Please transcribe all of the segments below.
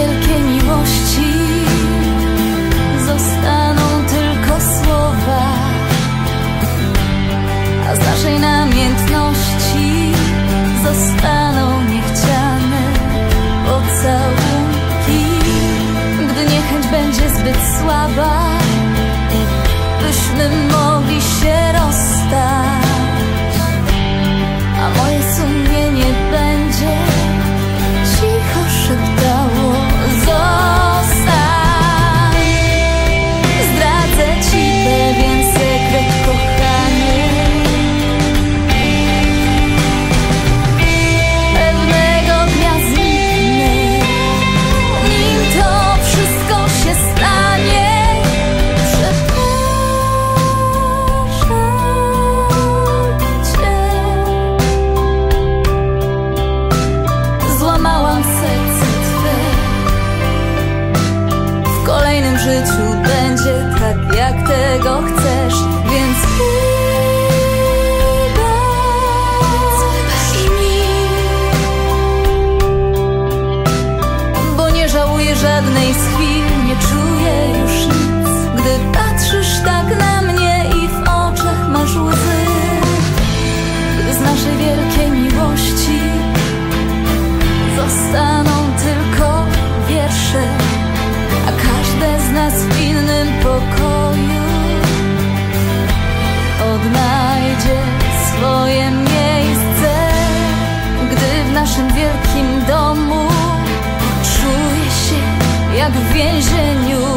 wielkie miłości zostaną tylko słowa, a z naszej namiętności zostaną niechciane pocałunki, gdy niechęć będzie zbyt słaba. życiu będzie tak, jak tego chcesz, więc wybacz mi. Bo nie żałuję żadnej z chwil, nie czuję już nic, gdy patrzysz tak na naszym wielkim domu. Czuję się jak w więzieniu.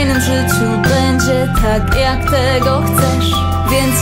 kolejnym życiu będzie tak, jak tego chcesz, więc